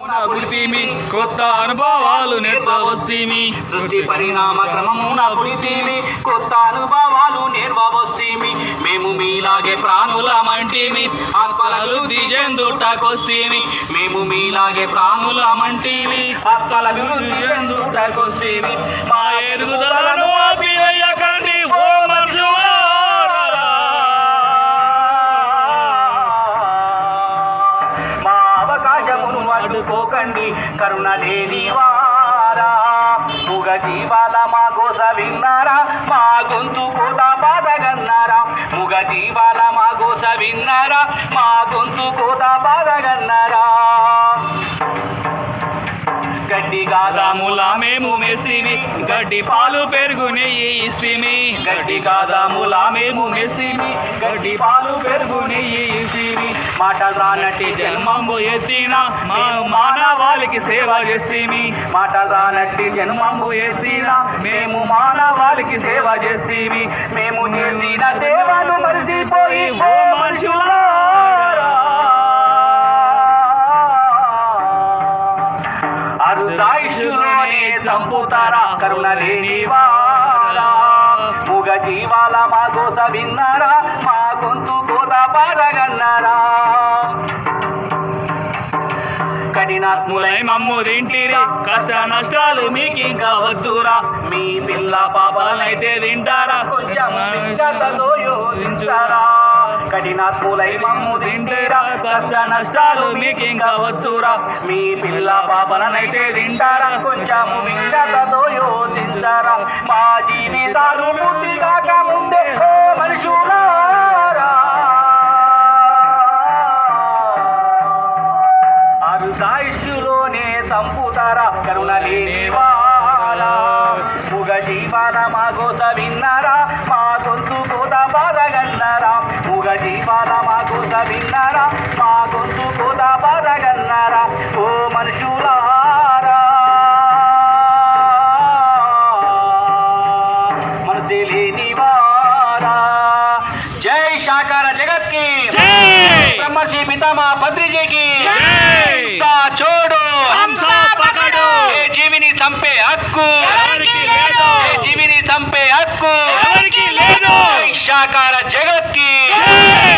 పుడితీమి కొత్త అనుభవాలు నేర్చవస్తీమి సృష్టి పరిణామ క్రమమున గురితీమి కొత్త అనుభవాలు నేర్వవస్తేమి మేము మీలాగే ప్రాణుల మంటిమి ఆత్మలలు దిజేందుటకొస్తీమి మేము మీలాగే ప్రాణుల మంటిమి ఆత్మల దిజెందుటకొస్తీమి మా ఎదుగుదల అడ్డుకోకండి కరుణ వారా? ముగ జీవాల మా గోస విన్నారా? మా గొంతు కోత బాధగన్నారా ముగ జీవాల మా గోస విన్నారా? మా గొంతు కోత బాధగన్నారా గడ్డి గాదాముల మేము మెస్తిమి గడ్డి పాలు పెరుగు ఇస్తిమి గడ్డి కాదాముల మేము మెస్తిమి గడ్డి పాలు పెరుగు మాటలు రానట్టి జన్మంబు ఎత్తిన మానవాళికి సేవ చేస్తేమి. మాటలు రానట్టి జన్మంబు ఎత్తిన మేము మానవాళికి సేవ చేస్తేమి. మేము చేసిన సేవను మరిచిపోయి ఓ మనుషులారా. అరుదాయుషులోనే చంపుతారా కరుణ లేని వారా? జీవాల మా గోస విన్నారా? మా గొంతు కోత పారగన్నారా? కఠినాత్ములై ములై మమ్ము తింటిరి కష్ట నష్టాలు మీకు ఇంకా వద్దురా. మీ పిల్ల పాపాలైతే తింటారా. కొంచెం యోచించారా. కఠినాత్ములై మమ్ము తింటారా కష్ట నష్టాలు మీకు ఇంకా వద్దురా. మీ పిల్ల పాపలనైతే తింటారా. కొంచెము విజ్ఞతతో యోచించారా. మా జీవితాలు పూర్తిగా చంపుతారా కరుణ లేని వారా ముగ జీవాల మా విన్నారా? మా గొంతు కోత బాధగన్నారా ముగ జీవాల మా విన్నారా? మా గొంతు కోత బాధగన్నారా ఓ మనుషులారా! మనసే లేని వారా జై శాకార జగత్కి! బ్రహ్మర్షి పితామా పత్రిజీకి शाहकार जगत की।